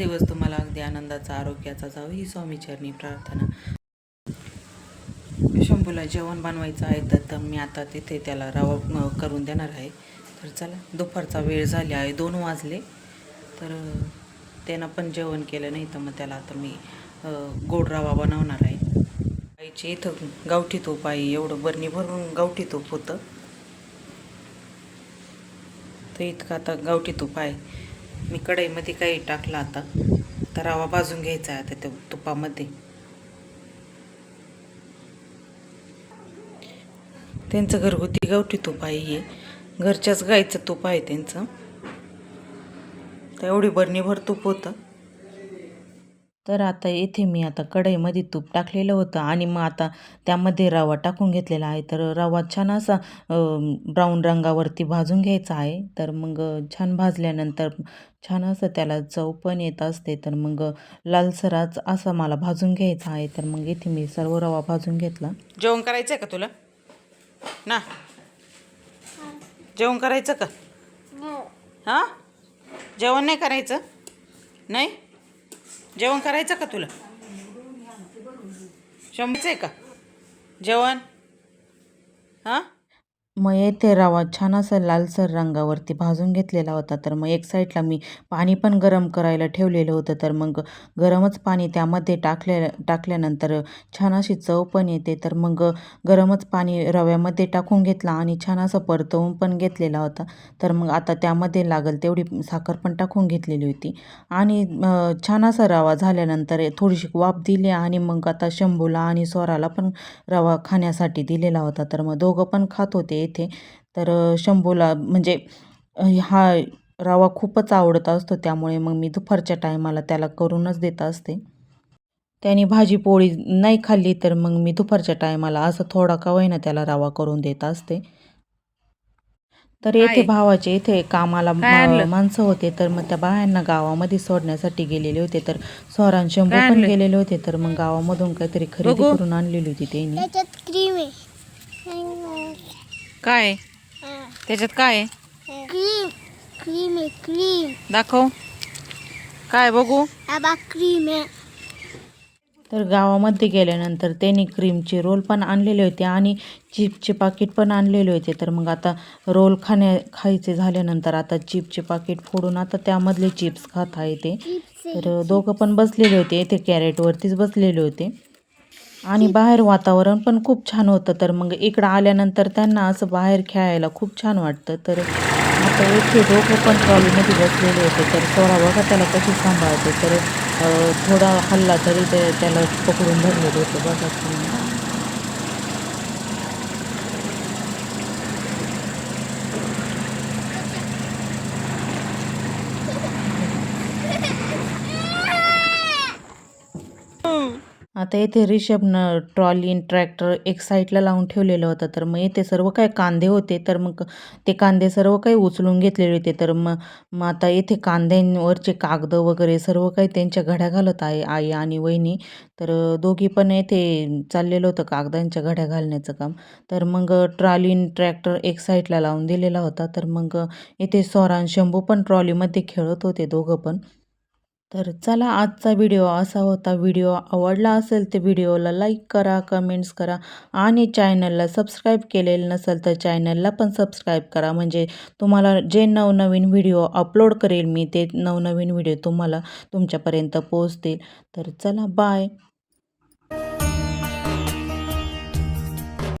दिवस तुम्हाला अगदी आनंदाचा आरोग्याचा जावं ही स्वामीचरणी प्रार्थना. शंभूला जेवण बनवायचं आहे तर तर मी आता तिथे त्याला रवा करून देणार आहे. तर चला दुपारचा वेळ झाली आहे दोन वाजले. तर त्यानं पण जेवण केलं नाही तर मग त्याला आता मी गोड रवा बनवणार आहे. आईचे इथं गावठी तूप आहे एवढं बरणी भरून गावठी तूप होतं. तर इतकं आता गावठी तूप आहे. मी कढईमध्ये काही टाकलं आता. तर रवा भाजून घ्यायचा आहे आता त्या तुपामध्ये. त्यांचं घरगुती गावठी तूप आहे हे. घरच्याच गाईचं तूप आहे त्यांचं. तर एवढी बरणीभर तूप होतं. तर आता येथे मी आता कढईमध्ये तूप टाकलेलं होतं आणि मग आता त्यामध्ये रवा टाकून घेतलेला आहे. तर रवा छान असा ब्राऊन रंगावरती भाजून घ्यायचा आहे. तर मग छान भाजल्यानंतर छान असं त्याला चव पण येत असते. तर मग लालसराच असा मला भाजून घ्यायचा आहे. तर मग इथे मी सर्व रवा भाजून घेतला. जेवण करायचं आहे का तुला? ना? जेवण करायचं का? हां? जेवण नाही करायचं? नाही? जेवण करायचं का तुला? शंभरचं आहे का? जेवण? हां? मग येथे रवा छान असं लालसर रंगावरती भाजून घेतलेला होता. तर मग एक साईडला मी पाणी पण गरम करायला ठेवलेलं होतं. तर मग गरमच पाणी त्यामध्ये टाकल्या टाकल्यानंतर छान अशी चव पण येते. तर मग गरमच पाणी रव्यामध्ये टाकून घेतला आणि छान असं परतवून पण घेतलेला होता. तर मग आता त्यामध्ये लागल तेवढी साखर पण टाकून घेतलेली होती. आणि छान असा रवा झाल्यानंतर थोडीशी वाफ दिली आणि मग आता शंभूला आणि स्वराला पण रवा खाण्यासाठी दिलेला होता. तर मग दोघं पण खात होते. येथे तर शंभूला म्हणजे हा रवा खूपच आवडत असतो. त्यामुळे मग मी दुपारच्या टायमाला त्याला करूनच देत असते. त्याने भाजी पोळी नाही खाल्ली तर मग मी दुपारच्या टायमाला असं थोडा का होईना त्याला रवा करून देत असते. तर येथे भावाचे इथे कामाला माणसं होते. तर मग त्या बायांना गावामध्ये सोडण्यासाठी गेलेले होते. तर स्वरान शंभू पण गेलेले होते. तर मग गावामधून काहीतरी खरेदी करून आणलेली होती त्यांनी. त्याच्यात क्रीम आहे. काय? त्याच्यात काय? क्रीम. क्रीम आहे क्रीम. दाखव. काय बघू? आबा क्रीम आहे. तर गावामध्ये गेल्यानंतर त्यांनी क्रीमचे रोल पण आणलेले होते आणि चिपचे पाकिट पण आणलेले होते. तर मग आता रोल खाण्या खायचे झाल्यानंतर आता चिपचे पाकिट फोडून आता त्यामधले चिप्स खात आहे ते. तर दोघं पण बसलेले होते. ते कॅरेटवरतीच बसलेले होते. आणि बाहेर वातावरण पण खूप छान होतं. तर मग इकडं आल्यानंतर त्यांना असं बाहेर खेळायला खूप छान वाटतं. तर आता एकशे दोघं पण ट्रॉलीमध्ये बसलेले होते. तर सोळा बघा त्याला कशी सांभाळते. तर थोडा हल्ला तरी ते त्याला पकडून धरलेलं होतं. बघा आता येथे रिषभनं ट्रॉली ट्रॅक्टर एक साईडला लावून ठेवलेलं होतं तर मग येथे सर्व काही कांदे होते तर मग ते कांदे सर्व काही उचलून घेतलेले होते तर मग मग आता येथे कांद्यांवरचे कागद वगैरे सर्व काही त्यांच्या घड्या घालत आहे आई आणि वहिनी. तर दोघी पण येथे चाललेलं होतं कागदांच्या घड्या घालण्याचं काम. तर मग ट्रॉली ट्रॅक्टर एक साईडला लावून दिलेला होता तर मग येथे स्वरान शंभू पण ट्रॉलीमध्ये खेळत होते दोघं पण. तर चला आजचा व्हिडिओ असा होता. व्हिडिओ आवडला असेल तर व्हिडिओला लाईक करा कमेंट्स करा आणि चॅनलला सबस्क्राईब केलेलं नसेल तर चॅनलला पण सबस्क्राईब करा. म्हणजे तुम्हाला जे नवनवीन व्हिडिओ अपलोड करेल मी ते नवनवीन व्हिडिओ तुम्हाला तुमच्यापर्यंत पोहोचतील. तर चला बाय